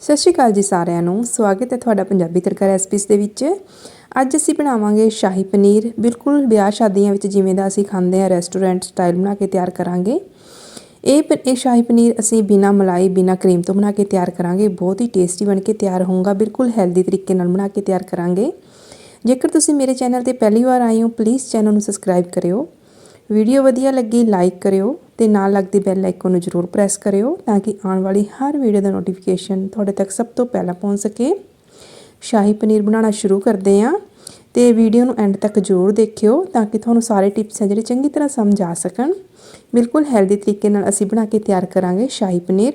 ਸਤਿ ਸ਼੍ਰੀ ਅਕਾਲ ਜੀ ਸਾਰਿਆਂ ਨੂੰ। ਸਵਾਗਤ ਹੈ ਤੁਹਾਡਾ ਪੰਜਾਬੀ ਤੜਕਾ ਰੈਸਪੀਸ ਦੇ ਵਿੱਚ। ਅੱਜ ਅਸੀਂ ਬਣਾਵਾਂਗੇ ਸ਼ਾਹੀ ਪਨੀਰ। ਬਿਲਕੁਲ ਵਿਆਹ ਸ਼ਾਦੀਆਂ ਵਿੱਚ ਜਿਵੇਂ ਦਾ ਅਸੀਂ ਖਾਂਦੇ ਆ ਰੈਸਟੋਰੈਂਟ ਸਟਾਈਲ ਬਣਾ ਕੇ ਤਿਆਰ ਕਰਾਂਗੇ। ਇਹ ਪ- ਇਹ ਸ਼ਾਹੀ ਪਨੀਰ ਅਸੀਂ ਬਿਨਾ ਮਲਾਈ, ਬਿਨਾ ਕਰੀਮ ਤੋਂ ਬਣਾ ਕੇ ਤਿਆਰ ਕਰਾਂਗੇ। ਬਹੁਤ ਹੀ ਟੇਸਟੀ ਬਣ ਕੇ ਤਿਆਰ ਹੋਊਗਾ। ਬਿਲਕੁਲ ਹੈਲਦੀ ਤਰੀਕੇ ਨਾਲ ਬਣਾ ਕੇ ਤਿਆਰ ਕਰਾਂਗੇ। ਜੇਕਰ ਤੁਸੀਂ ਮੇਰੇ ਚੈਨਲ ਤੇ ਪਹਿਲੀ ਵਾਰ ਆਏ ਹੋ ਪਲੀਜ਼ ਚੈਨਲ ਨੂੰ ਸਬਸਕ੍ਰਾਈਬ ਕਰਿਓ। ਵੀਡੀਓ ਵਧੀਆ ਲੱਗੀ ਲਾਈਕ ਕਰਿਓ। ਤੇ ਨਾਲ ਲੱਗਦੀ ਬੈਲ ਆਈਕਨ ਨੂੰ ਜ਼ਰੂਰ ਪ੍ਰੈਸ ਕਰਿਓ ਤਾਂ ਕਿ ਆਉਣ ਵਾਲੀ ਹਰ ਵੀਡੀਓ ਦਾ ਨੋਟੀਫਿਕੇਸ਼ਨ ਤੁਹਾਡੇ ਤੱਕ ਸਭ ਤੋਂ ਪਹਿਲਾਂ ਪਹੁੰਚ ਸਕੇ। ਸ਼ਾਹੀ ਪਨੀਰ ਬਣਾਉਣਾ ਸ਼ੁਰੂ ਕਰਦੇ ਹਾਂ ਤੇ ਵੀਡੀਓ ਨੂੰ ਐਂਡ ਤੱਕ ਜ਼ਰੂਰ ਦੇਖਿਓ ਤਾਂ ਕਿ ਤੁਹਾਨੂੰ ਸਾਰੇ ਟਿਪਸ ਹੈ ਜਿਹੜੇ ਚੰਗੀ ਤਰ੍ਹਾਂ ਸਮਝ ਆ ਸਕਣ। ਬਿਲਕੁਲ ਹੈਲਦੀ ਤਰੀਕੇ ਨਾਲ ਅਸੀਂ ਬਣਾ ਕੇ ਤਿਆਰ ਕਰਾਂਗੇ ਸ਼ਾਹੀ ਪਨੀਰ।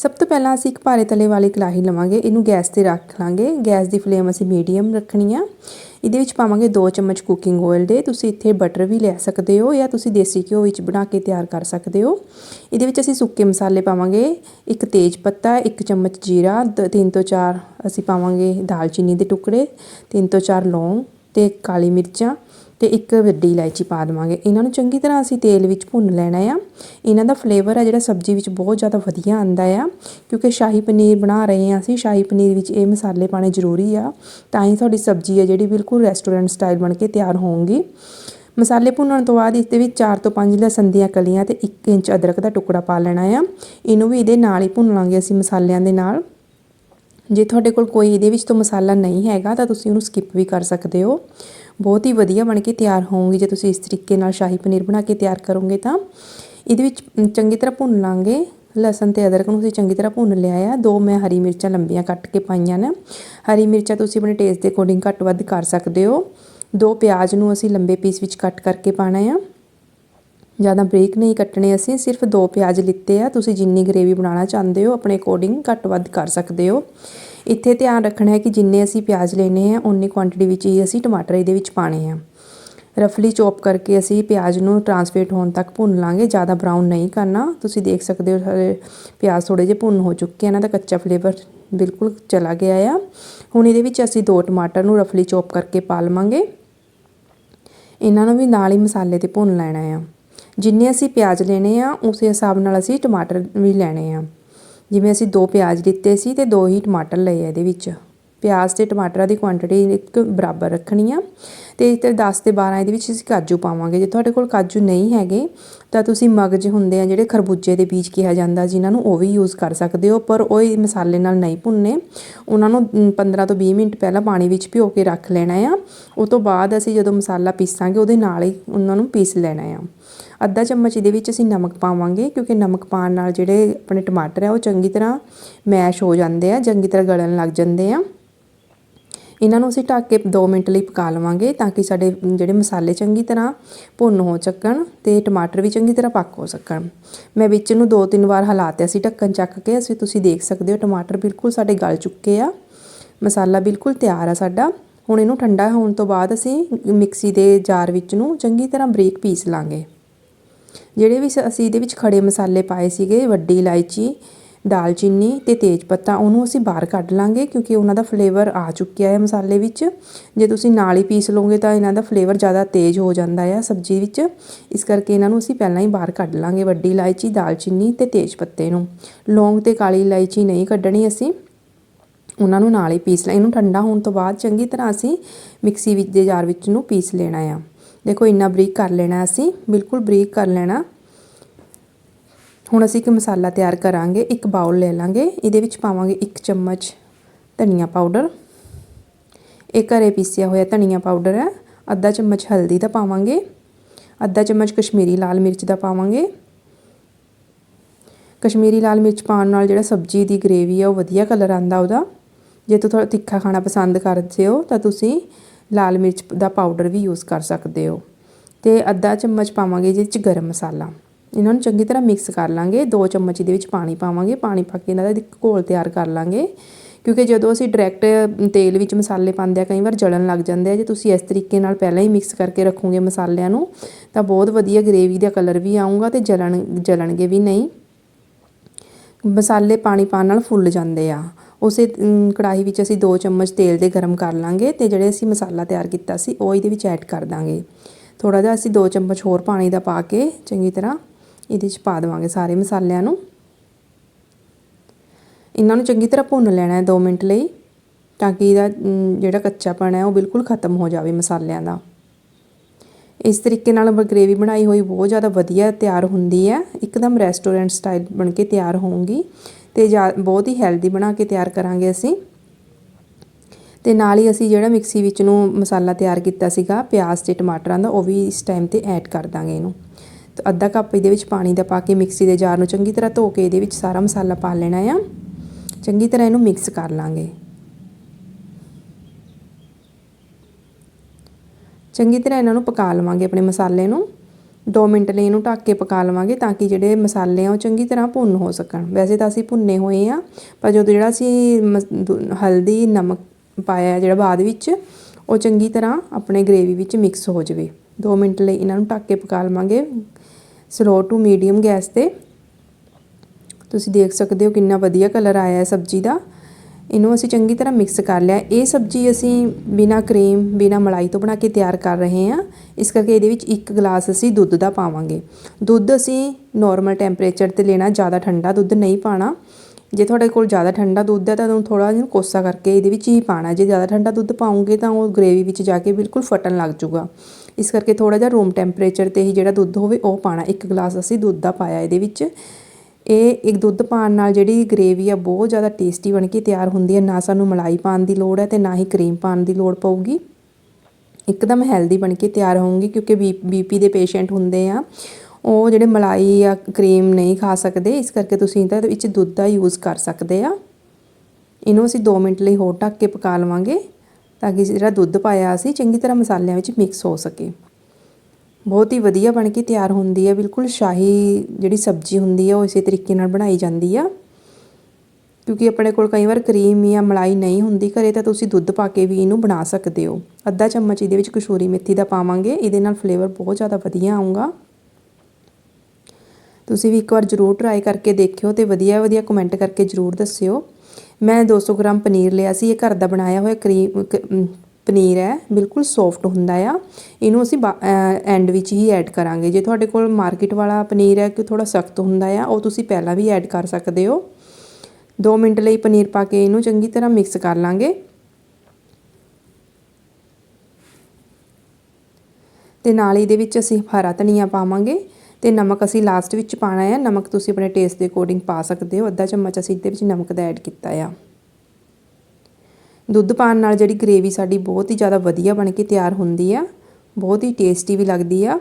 ਸਭ ਤੋਂ ਪਹਿਲਾਂ ਅਸੀਂ ਇੱਕ ਭਾਰੇ ਤਲੇ ਵਾਲੀ ਕੜਾਹੀ ਲਵਾਂਗੇ, ਇਹਨੂੰ ਗੈਸ ਤੇ ਰੱਖ ਲਾਂਗੇ। ਗੈਸ ਦੀ ਫਲੇਮ ਅਸੀਂ ਮੀਡੀਅਮ ਰੱਖਣੀ ਆ। ਇਹਦੇ ਵਿੱਚ ਪਾਵਾਂਗੇ 2 ਚਮਚ ਕੁਕਿੰਗ ਆਇਲ ਦੇ। ਤੁਸੀਂ ਇੱਥੇ ਬਟਰ ਵੀ ਲੈ ਸਕਦੇ ਹੋ ਜਾਂ ਤੁਸੀਂ ਦੇਸੀ ਘਿਓ ਵਿੱਚ ਬਣਾ ਕੇ ਤਿਆਰ ਕਰ ਸਕਦੇ ਹੋ। ਇਹਦੇ ਵਿੱਚ ਅਸੀਂ ਸੁੱਕੇ ਮਸਾਲੇ ਪਾਵਾਂਗੇ, ਇੱਕ ਤੇਜ ਪੱਤਾ, ਇੱਕ ਚਮਚ ਜੀਰਾ ਤਿੰਨ ਤੋਂ ਚਾਰ ਅਸੀਂ ਪਾਵਾਂਗੇ ਦਾਲਚੀਨੀ ਦੇ ਟੁਕੜੇ, ਤਿੰਨ ਤੋਂ ਚਾਰ ਲੌਂਗ ਤੇ ਕਾਲੀ ਮਿਰਚਾਂ ਤੇ ਇੱਕ ਵੱਡੀ ਇਲਾਇਚੀ ਪਾ ਦੇਵਾਂਗੇ। ਇਹਨਾਂ ਨੂੰ ਚੰਗੀ ਤਰ੍ਹਾਂ ਅਸੀਂ ਤੇਲ ਵਿੱਚ ਭੁੰਨ ਲੈਣਾ ਆ। ਇਹਨਾਂ ਦਾ ਫਲੇਵਰ ਆ ਜਿਹੜਾ ਸਬਜ਼ੀ ਵਿੱਚ ਬਹੁਤ ਜ਼ਿਆਦਾ ਵਧੀਆ ਆਂਦਾ ਆ। ਕਿਉਂਕਿ ਸ਼ਾਹੀ ਪਨੀਰ ਬਣਾ ਰਹੇ ਆ ਅਸੀਂ, ਸ਼ਾਹੀ ਪਨੀਰ ਵਿੱਚ ਇਹ ਮਸਾਲੇ ਪਾਣੇ ਜ਼ਰੂਰੀ ਆ। ਤਾਂ ਹੀ ਤੁਹਾਡੀ ਸਬਜ਼ੀ ਆ ਜਿਹੜੀ ਬਿਲਕੁਲ ਰੈਸਟੋਰੈਂਟ ਸਟਾਈਲ ਬਣ ਕੇ ਤਿਆਰ ਹੋਊਗੀ। ਮਸਾਲੇ ਭੁੰਨਣ ਤੋਂ ਬਾਅਦ ਇਸ ਦੇ ਵਿੱਚ 4 ਤੋਂ 5 ਲਸਣ ਦੀਆਂ ਕਲੀਆਂ ਤੇ 1 ਇੰਚ ਅਦਰਕ ਦਾ ਟੁਕੜਾ ਪਾ ਲੈਣਾ ਆ। ਇਹਨੂੰ ਵੀ ਇਹਦੇ ਨਾਲ ਹੀ ਭੁੰਨ ਲਾਂਗੇ ਅਸੀਂ ਮਸਾਲਿਆਂ ਦੇ ਨਾਲ। ਜੇ ਤੁਹਾਡੇ ਕੋਲ ਕੋਈ ਇਹਦੇ ਵਿੱਚ ਤੋਂ ਮਸਾਲਾ ਨਹੀਂ ਹੈਗਾ ਤਾਂ ਤੁਸੀਂ ਉਹਨੂੰ ਸਕਿਪ ਵੀ ਕਰ ਸਕਦੇ ਹੋ। ਬਹੁਤ ਹੀ ਵਧੀਆ ਬਣ ਕੇ ਤਿਆਰ ਹੋਊਗੀ। ਜੇ ਤੁਸੀਂ ਇਸ ਤਰੀਕੇ ਨਾਲ ਸ਼ਾਹੀ ਪਨੀਰ ਬਣਾ ਕੇ ਤਿਆਰ ਕਰੋਗੇ ਤਾਂ ਇਹਦੇ ਵਿੱਚ ਚੰਗੀ ਤਰ੍ਹਾਂ ਭੁੰਨ ਲਾਂਗੇ। ਲਸਣ ਤੇ ਅਦਰਕ ਨੂੰ ਅਸੀਂ ਚੰਗੀ ਤਰ੍ਹਾਂ ਭੁੰਨ ਲਿਆ ਆ। ਦੋ ਮੈਂ ਹਰੀ ਮਿਰਚਾਂ ਲੰਬੀਆਂ ਕੱਟ ਕੇ ਪਾਈਆਂ ਨੇ। ਹਰੀ ਮਿਰਚਾਂ ਤੁਸੀਂ ਆਪਣੇ ਟੇਸਟ ਦੇ ਅਕੋਰਡਿੰਗ ਘੱਟ ਵੱਧ ਕਰ ਸਕਦੇ ਹੋ। ਦੋ ਪਿਆਜ਼ ਨੂੰ ਅਸੀਂ ਲੰਬੇ ਪੀਸ ਵਿੱਚ ਕੱਟ ਕਰਕੇ ਪਾਣਾ ਆ। ਜ਼ਿਆਦਾ ਬਰੀਕ ਨਹੀਂ ਕੱਟਣੇ, ਅਸੀਂ ਸਿਰਫ ਦੋ ਪਿਆਜ਼ ਲਿੱਤੇ ਆ। ਤੁਸੀਂ ਜਿੰਨੀ ਗ੍ਰੇਵੀ ਬਣਾਉਣਾ ਚਾਹੁੰਦੇ ਹੋ, ਆਪਣੇ ਅਕੋਰਡਿੰਗ ਘੱਟ ਵੱਧ ਕਰ ਸਕਦੇ ਹੋ। ਇੱਥੇ ਧਿਆਨ ਰੱਖਣਾ ਹੈ ਕਿ ਜਿੰਨੇ ਅਸੀਂ ਪਿਆਜ਼ ਲੈਣੇ ਆ ਉਨੀ ਕੁਆਂਟੀਟੀ ਵਿੱਚ ਹੀ ਅਸੀਂ ਟਮਾਟਰ ਇਹਦੇ ਵਿੱਚ ਪਾਣੇ ਆ। ਰਫਲੀ ਚੌਪ ਕਰਕੇ ਅਸੀਂ ਪਿਆਜ਼ ਨੂੰ ਟ੍ਰਾਂਸਫੇਟ ਹੋਣ ਤੱਕ ਭੁੰਨ ਲਾਂਗੇ। ਜ਼ਿਆਦਾ ਬਰਾਊਨ ਨਹੀਂ ਕਰਨਾ। ਤੁਸੀਂ ਦੇਖ ਸਕਦੇ ਹੋ ਸਾਰੇ ਪਿਆਜ਼ ਥੋੜੇ ਜਿਹੇ ਭੁੰਨ ਹੋ ਚੁੱਕੇ ਆ। ਇਹਨਾਂ ਦਾ ਕੱਚਾ ਫਲੇਵਰ ਬਿਲਕੁਲ ਚਲਾ ਗਿਆ ਆ। ਹੁਣ ਇਹਦੇ ਵਿੱਚ ਅਸੀਂ ਦੋ ਟਮਾਟਰ ਨੂੰ ਰਫਲੀ ਚੌਪ ਕਰਕੇ ਪਾ ਲਵਾਂਗੇ। ਇਹਨਾਂ ਨੂੰ ਵੀ ਨਾਲ ਹੀ ਮਸਾਲੇ ਤੇ ਭੁੰਨ ਲੈਣਾ ਆ। ਜਿੰਨੇ ਅਸੀਂ ਪਿਆਜ਼ ਲੈਣੇ ਆ ਉਸੇ ਹਿਸਾਬ ਨਾਲ ਅਸੀਂ ਟਮਾਟਰ ਵੀ ਲੈਣੇ ਆ। ਜਿਵੇਂ ਅਸੀਂ ਦੋ ਪਿਆਜ਼ ਲਿੱਤੇ ਸੀ ਤੇ ਦੋ ਹੀ ਟਮਾਟਰ ਲਏ ਆ ਇਹਦੇ ਵਿੱਚ। ਪਿਆਜ਼ ਤੇ ਟਮਾਟਰਾਂ ਦੀ ਕੁਆਂਟੀਟੀ ਇੱਕ ਬਰਾਬਰ ਰੱਖਣੀ ਆ। ਤੇ ਤੇ 10 ਤੇ 12 ਇਹਦੇ ਵਿੱਚ ਅਸੀਂ ਕਾਜੂ ਪਾਵਾਂਗੇ। ਜੇ ਤੁਹਾਡੇ ਕੋਲ ਕਾਜੂ ਨਹੀਂ ਹੈਗੇ ਤਾਂ ਤੁਸੀਂ ਮਗਜ ਹੁੰਦੇ ਆ ਜਿਹੜੇ ਖਰਬੂਜੇ ਦੇ ਬੀਜ ਕਿਹਾ ਜਾਂਦਾ ਜਿਨ੍ਹਾਂ ਨੂੰ ਉਹ ਵੀ ਯੂਜ਼ ਕਰ ਸਕਦੇ ਹੋ ਪਰ ਉਹ ਇਹ ਮਸਾਲੇ ਨਾਲ ਨਹੀਂ ਭੁੰਨੇ। ਉਹਨਾਂ ਨੂੰ ਮ, 15 ਤੋਂ 20 ਮਿੰਟ ਪਹਿਲਾਂ ਪਾਣੀ ਵਿੱਚ ਭਿਓ ਕੇ ਰੱਖ ਲੈਣਾ ਆ। ਉਹ ਤੋਂ ਬਾਅਦ ਅਸੀਂ ਜਦੋਂ ਮਸਾਲਾ ਪੀਸਾਂਗੇ ਉਹਦੇ ਨਾਲ ਹੀ ਉਹਨਾਂ ਨੂੰ ਪੀਸ ਲੈਣਾ ਆ। ਅੱਧਾ ਚਮਚ ਇਹਦੇ ਵਿੱਚ ਅਸੀਂ ਨਮਕ ਪਾਵਾਂਗੇ, ਕਿਉਂਕਿ ਨਮਕ ਪਾਉਣ ਨਾਲ ਜਿਹੜੇ ਆਪਣੇ ਟਮਾਟਰ ਆ, ਉਹ ਚੰਗੀ ਤਰ੍ਹਾਂ ਮੈਸ਼ ਹੋ ਜਾਂਦੇ ਆ, ਚੰਗੀ ਤਰ੍ਹਾਂ ਗਲਣ ਲੱਗ ਜਾਂਦੇ ਆ। ਇਹਨਾਂ ਨੂੰ ਅਸੀਂ ਢੱਕ ਕੇ 2 ਮਿੰਟ ਲਈ ਪਕਾ ਲਵਾਂਗੇ ਤਾਂ ਕਿ ਸਾਡੇ ਜਿਹੜੇ ਮਸਾਲੇ ਚੰਗੀ ਤਰ੍ਹਾਂ ਭੁੰਨ ਹੋ ਸਕਣ ਤੇ ਟਮਾਟਰ ਵੀ ਚੰਗੀ ਤਰ੍ਹਾਂ ਪੱਕ ਹੋ ਸਕਣ। ਮੈਂ ਵਿੱਚ ਨੂੰ ਦੋ ਤਿੰਨ ਵਾਰ ਹਿਲਾਤੇ ਅਸੀਂ ਢੱਕਣ ਚੱਕ ਕੇ, ਅਸੀਂ ਤੁਸੀਂ ਦੇਖ ਸਕਦੇ ਹੋ ਟਮਾਟਰ ਬਿਲਕੁਲ ਸਾਡੇ ਗਲ ਚੁੱਕੇ ਆ। ਮਸਾਲਾ ਬਿਲਕੁਲ ਤਿਆਰ ਆ ਸਾਡਾ। ਹੁਣ ਇਹਨੂੰ ਠੰਡਾ ਹੋਣ ਤੋਂ ਬਾਅਦ ਅਸੀਂ ਮਿਕਸੀ ਦੇ ਜਾਰ ਵਿੱਚ ਨੂੰ ਚੰਗੀ ਤਰ੍ਹਾਂ ਬਰੀਕ ਪੀਸ ਲਾਂਗੇ। ਜਿਹੜੇ ਵੀ ਸ- ਅਸੀਂ ਇਹਦੇ ਵਿੱਚ ਖੜੇ ਮਸਾਲੇ ਪਾਏ ਸੀਗੇ, ਵੱਡੀ ਇਲਾਇਚੀ ਦਾਲਚੀਨੀ ਤੇ ਤੇਜ ਪੱਤਾ, ਉਹਨੂੰ ਅਸੀਂ ਬਾਹਰ ਕੱਢ ਲਾਂਗੇ ਕਿਉਂਕਿ ਉਹਨਾਂ ਦਾ ਫਲੇਵਰ ਆ ਚੁੱਕਿਆ ਹੈ ਮਸਾਲੇ ਵਿੱਚ। ਜੇ ਤੁਸੀਂ ਨਾਲ ਹੀ ਪੀਸ ਲਓਗੇ ਤਾਂ ਇਹਨਾਂ ਦਾ ਫਲੇਵਰ ਜ਼ਿਆਦਾ ਤੇਜ਼ ਹੋ ਜਾਂਦਾ ਹੈ ਸਬਜ਼ੀ ਵਿੱਚ। ਇਸ ਕਰਕੇ ਇਹਨਾਂ ਨੂੰ ਅਸੀਂ ਪਹਿਲਾਂ ਹੀ ਬਾਹਰ ਕੱਢ ਲਾਂਗੇ ਵੱਡੀ ਇਲਾਇਚੀ ਦਾਲਚੀਨੀ ਤੇ ਤੇਜ ਪੱਤੇ ਨੂੰ। ਲੌਂਗ ਤੇ ਕਾਲੀ ਇਲਾਇਚੀ ਨਹੀਂ ਕੱਢਣੀ ਅਸੀਂ। ਉਹਨਾਂ ਨੂੰ ਨਾਲ ਹੀ ਪੀਸ ਲੈ, ਇਹਨੂੰ ਠੰਡਾ ਹੋਣ ਤੋਂ ਬਾਅਦ ਚੰਗੀ ਤਰ੍ਹਾਂ ਅਸੀਂ ਮਿਕਸੀ ਵਿੱਚ ਦੇ ਜਾਰ ਵਿੱਚ ਨੂੰ ਪੀਸ ਲੈਣਾ ਆ। ਦੇਖੋ, ਇੰਨਾ ਬਰੀਕ ਕਰ ਲੈਣਾ ਅਸੀਂ, ਬਿਲਕੁਲ ਬਰੀਕ ਕਰ ਲੈਣਾ। ਹੁਣ ਅਸੀਂ ਇੱਕ ਮਸਾਲਾ ਤਿਆਰ ਕਰਾਂਗੇ, ਇੱਕ ਬਾਉਲ ਲੈ ਲਾਂਗੇ। ਇਹਦੇ ਵਿੱਚ ਪਾਵਾਂਗੇ ਇੱਕ ਚਮਚ ਧਨੀਆ ਪਾਊਡਰ। ਇਹ ਘਰੇ ਪੀਸਿਆ ਹੋਇਆ ਧਨੀਆ ਪਾਊਡਰ ਹੈ। ਅੱਧਾ ਚਮਚ ਹਲਦੀ ਦਾ ਪਾਵਾਂਗੇ। ਅੱਧਾ ਚਮਚ ਕਸ਼ਮੀਰੀ ਲਾਲ ਮਿਰਚ ਦਾ ਪਾਵਾਂਗੇ। ਕਸ਼ਮੀਰੀ ਲਾਲ ਮਿਰਚ ਪਾਉਣ ਨਾਲ ਜਿਹੜਾ ਸਬਜ਼ੀ ਦੀ ਗ੍ਰੇਵੀ ਆ, ਉਹ ਵਧੀਆ ਕਲਰ ਆਂਦਾ ਉਹਦਾ। ਜੇ ਤੁਸੀਂ ਥੋੜਾ ਤਿੱਖਾ ਖਾਣਾ ਪਸੰਦ ਕਰਦੇ ਹੋ, ਤਾਂ ਤੁਸੀਂ ਲਾਲ ਮਿਰਚ ਦਾ ਪਾਊਡਰ ਵੀ ਯੂਜ਼ ਕਰ ਸਕਦੇ ਹੋ। ਤੇ ਅੱਧਾ ਚਮਚ ਪਾਵਾਂਗੇ ਜਿਹਦੇ ਚ ਗਰਮ ਮਸਾਲਾ। ਇਹਨਾਂ ਨੂੰ ਚੰਗੀ ਤਰ੍ਹਾਂ ਮਿਕਸ ਕਰ ਲਾਂਗੇ। ਦੋ ਚਮਚ ਇਹਦੇ ਵਿੱਚ ਪਾਣੀ ਪਾਵਾਂਗੇ। ਪਾਣੀ ਪਾ ਕੇ ਇਹਨਾਂ ਦਾ ਘੋਲ ਤਿਆਰ ਕਰ ਲਾਂਗੇ। ਕਿਉਂਕਿ ਜਦੋਂ ਅਸੀਂ ਡਾਇਰੈਕਟ ਤੇਲ ਵਿੱਚ ਮਸਾਲੇ ਪਾਉਂਦੇ ਆ, ਕਈ ਵਾਰ ਜਲਣ ਲੱਗ ਜਾਂਦੇ ਆ। ਜੇ ਤੁਸੀਂ ਇਸ ਤਰੀਕੇ ਨਾਲ ਪਹਿਲਾਂ ਹੀ ਮਿਕਸ ਕਰਕੇ ਰੱਖੋਗੇ ਮਸਾਲਿਆਂ ਨੂੰ, ਤਾਂ ਬਹੁਤ ਵਧੀਆ ਗ੍ਰੇਵੀ ਦਾ ਕਲਰ ਵੀ ਆਊਗਾ ਤੇ ਜਲਣ, ਜਲਣਗੇ ਵੀ ਨਹੀਂ। ਮਸਾਲੇ ਪਾਣੀ ਪਾਉਣ ਨਾਲ ਫੁੱਲ ਜਾਂਦੇ ਆ। ਉਸੇ ਕੜਾਹੀ ਵਿੱਚ ਅਸੀਂ 2 ਚਮਚ ਤੇਲ ਦੇ ਗਰਮ ਕਰ ਲਾਂਗੇ ਤੇ ਜਿਹੜੇ ਅਸੀਂ ਮਸਾਲਾ ਤਿਆਰ ਕੀਤਾ ਸੀ, ਉਹ ਇਹਦੇ ਵਿੱਚ ਐਡ ਕਰ ਦਾਂਗੇ। ਥੋੜਾ ਜਿਹਾ ਅਸੀਂ 2 ਚਮਚ ਹੋਰ ਪਾਣੀ ਦਾ ਪਾ ਕੇ ਚੰਗੀ ਤਰ੍ਹਾਂ ਇਹਦੇ ਵਿੱਚ ਪਾ ਦੇਵਾਂਗੇ ਸਾਰੇ ਮਸਾਲਿਆਂ ਨੂੰ। ਇਹਨਾਂ ਨੂੰ ਚੰਗੀ ਤਰ੍ਹਾਂ ਭੁੰਨ ਲੈਣਾ ਹੈ 2 ਮਿੰਟ ਲਈ, ਤਾਂ ਕਿ ਇਹਦਾ ਜਿਹੜਾ ਕੱਚਾਪਣ ਹੈ ਉਹ ਬਿਲਕੁਲ ਖਤਮ ਹੋ ਜਾਵੇ ਮਸਾਲਿਆਂ ਦਾ। ਇਸ ਤਰੀਕੇ ਨਾਲ ਗ੍ਰੇਵੀ ਬਣਾਈ ਹੋਈ ਬਹੁਤ ਜ਼ਿਆਦਾ ਵਧੀਆ ਤਿਆਰ ਹੁੰਦੀ ਹੈ। ਇੱਕਦਮ ਰੈਸਟੋਰੈਂਟ ਸਟਾਈਲ ਬਣ ਕੇ ਤਿਆਰ ਹੋਊਗੀ। ਤੇ ਜਾ- ਬਹੁਤ ਹੀ ਹੈਲਦੀ ਬਣਾ ਕੇ ਤਿਆਰ ਕਰਾਂਗੇ ਅਸੀਂ। ਤੇ ਨਾਲ ਹੀ ਅਸੀਂ ਜਿਹੜਾ ਮਿਕਸੀ ਵਿੱਚ ਨੂੰ ਮਸਾਲਾ ਤਿਆਰ ਕੀਤਾ ਸੀਗਾ, ਪਿਆਜ਼ ਤੇ ਟਮਾਟਰਾਂ ਦਾ, ਉਹ ਵੀ ਇਸ ਟਾਈਮ ਤੇ ਐਡ ਕਰ ਦਾਂਗੇ ਇਹਨੂੰ। ਤੇ ਅੱਧਾ ਕੱਪ ਇਹਦੇ ਵਿੱਚ ਪਾਣੀ ਦਾ ਪਾ ਕੇ ਮਿਕਸੀ ਦੇ ਜਾਰ ਨੂੰ ਚੰਗੀ ਤਰ੍ਹਾਂ ਧੋ ਕੇ ਇਹਦੇ ਵਿੱਚ ਸਾਰਾ ਮਸਾਲਾ ਪਾ ਲੈਣਾ ਆ। ਚੰਗੀ ਤਰ੍ਹਾਂ ਇਹਨੂੰ ਮਿਕਸ ਕਰ ਲਾਂਗੇ। ਚੰਗੀ ਤਰ੍ਹਾਂ ਇਹਨਾਂ ਨੂੰ ਪਕਾ ਲਵਾਂਗੇ ਆਪਣੇ ਮਸਾਲੇ ਨੂੰ। 2 ਮਿੰਟ ਲਈ ਇਹਨੂੰ ਢੱਕ ਕੇ ਪਕਾ ਲਵਾਂਗੇ ਤਾਂ ਕਿ ਜਿਹੜੇ ਮਸਾਲੇ ਆ ਉਹ ਚੰਗੀ ਤਰ੍ਹਾਂ ਭੁੰਨ ਹੋ ਸਕਣ। ਵੈਸੇ ਤਾਂ ਅਸੀਂ ਭੁੰਨੇ ਹੋਏ ਆ, ਪਰ ਜਦੋਂ ਜਿਹੜਾ ਅਸੀਂ ਮਸ- ਦੂ- ਹਲਦੀ, ਨਮਕ ਪਾਇਆ ਜਿਹੜਾ ਬਾਅਦ ਵਿੱਚ, ਉਹ ਚੰਗੀ ਤਰ੍ਹਾਂ ਆਪਣੇ ਗ੍ਰੇਵੀ ਵਿੱਚ ਮਿਕਸ ਹੋ ਜਾਵੇ। 2 ਮਿੰਟ ਲਈ ਇਹਨਾਂ ਨੂੰ ਢੱਕ ਕੇ ਪਕਾ ਲਵਾਂਗੇ ਸਲੋ ਟੂ ਮੀਡੀਅਮ ਗੈਸ ਤੇ। ਤੁਸੀਂ ਦੇਖ ਸਕਦੇ ਹੋ ਕਿੰਨਾ ਵਧੀਆ ਕਲਰ ਆਇਆ ਹੈ ਸਬਜ਼ੀ ਦਾ। ਇਹਨੂੰ ਅਸੀਂ ਚੰਗੀ ਤਰ੍ਹਾਂ ਮਿਕਸ ਕਰ ਲਿਆ। ਇਹ ਸਬਜ਼ੀ ਅਸੀਂ ਬਿਨਾ ਕਰੀਮ ਬਿਨਾ ਮਲਾਈ ਤੋਂ ਬਣਾ ਕੇ ਤਿਆਰ ਕਰ ਰਹੇ ਹਾਂ। ਇਸ ਕਰਕੇ ਇਹਦੇ ਵਿੱਚ ਇੱਕ ਗਲਾਸ ਅਸੀਂ ਦੁੱਧ ਦਾ ਪਾਵਾਂਗੇ। ਦੁੱਧ ਅਸੀਂ ਨੋਰਮਲ ਟੈਂਪਰੇਚਰ ਤੇ ਲੈਣਾ, ਜ਼ਿਆਦਾ ਠੰਡਾ ਦੁੱਧ ਨਹੀਂ ਪਾਣਾ। ਜੇ ਤੁਹਾਡੇ ਕੋਲ ਜ਼ਿਆਦਾ ਠੰਡਾ ਦੁੱਧ ਹੈ ਤਾਂ ਉਹਨੂੰ ਥੋੜਾ ਜਿਹਾ ਕੋਸਾ ਕਰਕੇ ਇਹਦੇ ਵਿੱਚ ਹੀ ਪਾਣਾ। ਜੇ ਜ਼ਿਆਦਾ ਠੰਡਾ ਦੁੱਧ ਪਾਉਂਗੇ ਤਾਂ ਉਹ ਗ੍ਰੇਵੀ ਵਿੱਚ ਜਾ ਕੇ ਬਿਲਕੁਲ ਫਟਣ ਲੱਗ ਜਾਊਗਾ। ਇਸ ਕਰਕੇ ਥੋੜਾ ਜਿਹਾ ਰੂਮ ਟੈਂਪਰੇਚਰ ਤੇ ਹੀ ਜਿਹੜਾ ਦੁੱਧ ਹੋਵੇ ਉਹ ਪਾਣਾ। ਇੱਕ ਗਲਾਸ ਅਸੀਂ ਦੁੱਧ ਦਾ ਪਾਇਆ ਇਹਦੇ ਵਿੱਚ। ਇਹ ਇੱਕ ਦੁੱਧ ਪਾਉਣ ਨਾਲ ਜਿਹੜੀ ਗਰੇਵੀ ਆ ਬਹੁਤ ਜ਼ਿਆਦਾ ਟੇਸਟੀ ਬਣ ਕੇ ਤਿਆਰ ਹੁੰਦੀ ਹੈ ਨਾ ਸਾਨੂੰ ਮਲਾਈ ਪਾਉਣ ਦੀ ਲੋੜ ਹੈ ਅਤੇ ਨਾ ਹੀ ਕਰੀਮ ਪਾਉਣ ਦੀ ਲੋੜ ਪਊਗੀ। ਇੱਕਦਮ ਹੈਲਦੀ ਬਣ ਕੇ ਤਿਆਰ ਹੋਊਗੀ ਕਿਉਂਕਿ ਬੀਪੀ ਦੇ ਪੇਸ਼ੈਂਟ ਹੁੰਦੇ ਆ। ਉਹ ਜਿਹੜੇ ਮਲਾਈ ਜਾਂ ਕਰੀਮ ਨਹੀਂ ਖਾ ਸਕਦੇ, ਇਸ ਕਰਕੇ ਤੁਸੀਂ ਇਹਦੇ ਵਿੱਚ ਦੁੱਧ ਦਾ ਯੂਜ਼ ਕਰ ਸਕਦੇ ਆ। ਇਹਨੂੰ ਅਸੀਂ 2 ਮਿੰਟ ਲਈ ਹੋਰ ਢੱਕ ਕੇ ਪਕਾ ਲਵਾਂਗੇ ਤਾਂ ਕਿ ਜਿਹੜਾ ਦੁੱਧ ਪਾਇਆ ਅਸੀਂ ਚੰਗੀ ਤਰ੍ਹਾਂ ਮਸਾਲਿਆਂ ਵਿੱਚ ਮਿਕਸ ਹੋ ਸਕੇ। ਬਹੁਤ ਹੀ ਵਧੀਆ ਬਣ ਕੇ ਤਿਆਰ ਹੁੰਦੀ ਹੈ, ਬਿਲਕੁਲ ਸ਼ਾਹੀ ਜਿਹੜੀ ਸਬਜ਼ੀ ਹੁੰਦੀ ਹੈ, ਉਹ ਇਸੇ ਤਰੀਕੇ ਨਾਲ ਬਣਾਈ ਜਾਂਦੀ ਆ। ਕਿਉਂਕਿ ਆਪਣੇ ਕੋਲ ਕਈ ਵਾਰ ਕਰੀਮ ਜਾਂ ਮਲਾਈ ਨਹੀਂ ਹੁੰਦੀ ਘਰੇ, ਤਾਂ ਤੁਸੀਂ ਦੁੱਧ ਪਾ ਕੇ ਵੀ ਇਹਨੂੰ ਬਣਾ ਸਕਦੇ ਹੋ। ਅੱਧਾ ਚਮਚ ਇਹਦੇ ਵਿੱਚ ਕਸੂਰੀ ਮੇਥੀ ਦਾ ਪਾਵਾਂਗੇ, ਇਹਦੇ ਨਾਲ ਫਲੇਵਰ ਬਹੁਤ ਜ਼ਿਆਦਾ ਵਧੀਆ ਆਊਗਾ। ਤੁਸੀਂ ਵੀ ਇੱਕ ਵਾਰ ਜ਼ਰੂਰ ਟਰਾਈ ਕਰਕੇ ਦੇਖਿਓ ਤੇ ਵਧੀਆ ਵਧੀਆ ਕਮੈਂਟ ਕਰਕੇ ਜ਼ਰੂਰ ਦੱਸਿਓ। ਮੈਂ 200 ਗ੍ਰਾਮ ਪਨੀਰ ਲਿਆ ਸੀ, ਇਹ ਘਰ ਦਾ ਬਣਾਇਆ ਹੋਇਆ ਕਰੀਮ ਪਨੀਰ ਹੈ, ਬਿਲਕੁਲ ਸੌਫਟ ਹੁੰਦਾ ਆ। ਇਹਨੂੰ ਅਸੀਂ ਐਂਡ ਵਿੱਚ ਹੀ ਐਡ ਕਰਾਂਗੇ। ਜੇ ਤੁਹਾਡੇ ਕੋਲ ਮਾਰਕੀਟ ਵਾਲਾ ਪਨੀਰ ਹੈ ਕਿ ਥੋੜਾ ਸਖਤ ਹੁੰਦਾ ਆ, ਉਹ ਤੁਸੀਂ ਪਹਿਲਾਂ ਵੀ ਐਡ ਕਰ ਸਕਦੇ ਹੋ। 2 ਮਿੰਟ ਲਈ ਪਨੀਰ ਪਾ ਕੇ ਇਹਨੂੰ ਚੰਗੀ ਤਰ੍ਹਾਂ ਮਿਕਸ ਕਰ ਲਾਂਗੇ। ਤੇ ਨਾਲ ਇਹਦੇ ਵਿੱਚ ਅਸੀਂ ਹਰਾ ਧਨੀਆ ਪਾਵਾਂਗੇ। ਤੇ ਨਮਕ ਅਸੀਂ ਲਾਸਟ ਵਿੱਚ ਪਾਣਾ ਹੈ ਨਮਕ ਤੁਸੀਂ ਆਪਣੇ ਟੇਸਟ ਦੇ ਅਕੋਰਡਿੰਗ ਪਾ ਸਕਦੇ ਹੋ। ਅੱਧਾ ਚਮਚ ਅਸੀਂ ਇਹਦੇ ਵਿੱਚ ਨਮਕ ਦਾ ਐਡ ਕੀਤਾ ਆ। ਦੁੱਧ ਪਾਣ ਨਾਲ ਜਿਹੜੀ ਗ੍ਰੇਵੀ ਸਾਡੀ ਬਹੁਤ ਹੀ ਜ਼ਿਆਦਾ ਵਧੀਆ ਬਣ ਕੇ ਤਿਆਰ ਹੁੰਦੀ ਆ, ਬਹੁਤ ਹੀ ਟੇਸਟੀ ਵੀ ਲੱਗਦੀ ਆ।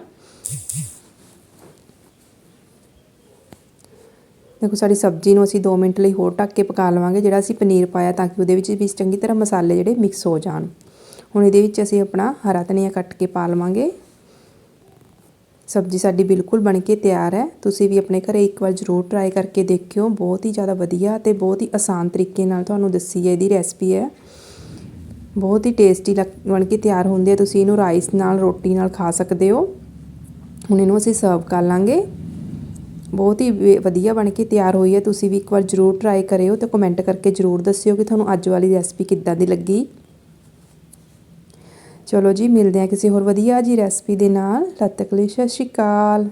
ਦੇਖੋ, ਸਾਡੀ ਸਬਜ਼ੀ ਨੂੰ ਅਸੀਂ 2 ਮਿੰਟ ਲਈ ਹੋਰ ਢੱਕ ਕੇ ਪਕਾ ਲਵਾਂਗੇ, ਜਿਹੜਾ ਅਸੀਂ ਪਨੀਰ ਪਾਇਆ ਤਾਂ ਕਿ ਉਹਦੇ ਵਿੱਚ ਵੀ ਚੰਗੀ ਤਰ੍ਹਾਂ ਮਸਾਲੇ ਜਿਹੜੇ ਮਿਕਸ ਹੋ ਜਾਣ। ਹੁਣ ਇਹਦੇ ਵਿੱਚ ਅਸੀਂ ਆਪਣਾ ਹਰਾ ਧਨੀਆ ਕੱਟ ਕੇ ਪਾ ਲਵਾਂਗੇ। ਸਬਜ਼ੀ ਸਾਡੀ ਬਿਲਕੁਲ ਬਣ ਕੇ ਤਿਆਰ ਹੈ। ਤੁਸੀਂ ਵੀ ਆਪਣੇ ਘਰੇ ਇੱਕ ਵਾਰ ਜ਼ਰੂਰ ਟਰਾਈ ਕਰਕੇ ਦੇਖਿਓ। ਬਹੁਤ ਹੀ ਜ਼ਿਆਦਾ ਵਧੀਆ ਤੇ ਬਹੁਤ ਹੀ ਆਸਾਨ ਤਰੀਕੇ ਨਾਲ ਤੁਹਾਨੂੰ ਦੱਸੀ ਹੈ, ਇਹਦੀ ਰੈਸਪੀ ਹੈ। ਬਹੁਤ ਹੀ ਟੇਸਟੀ ਬਣ ਕੇ ਤਿਆਰ ਹੁੰਦੇ ਆ। ਤੁਸੀਂ ਇਹਨੂੰ ਰਾਈਸ ਨਾਲ, ਰੋਟੀ ਨਾਲ ਖਾ ਸਕਦੇ ਹੋ। ਹੁਣ ਇਹਨੂੰ ਅਸੀਂ ਸਰਵ ਕਰ ਲਾਂਗੇ। ਬਹੁਤ ਹੀ ਵੇ- ਵਧੀਆ ਬਣ ਕੇ ਤਿਆਰ ਹੋਈ ਹੈ। ਤੁਸੀਂ ਵੀ ਇੱਕ ਵਾਰ ਜ਼ਰੂਰ ਟਰਾਈ ਕਰਿਓ ਤੇ ਕਮੈਂਟ ਕਰਕੇ ਜ਼ਰੂਰ ਦੱਸਿਓ ਕਿ ਤੁਹਾਨੂੰ ਅੱਜ ਵਾਲੀ ਰੈਸਪੀ ਕਿੱਦਾਂ ਦੀ ਲੱਗੀ। ਚਲੋ ਜੀ, ਮਿਲਦੇ ਹਾਂ ਕਿਸੇ ਹੋਰ ਵਧੀਆ ਜੀ ਰੈਸਪੀ ਦੇ ਨਾਲ। ਤਦ ਤੱਕ ਲਈ ਸਤਿ ਸ਼੍ਰੀ ਅਕਾਲ।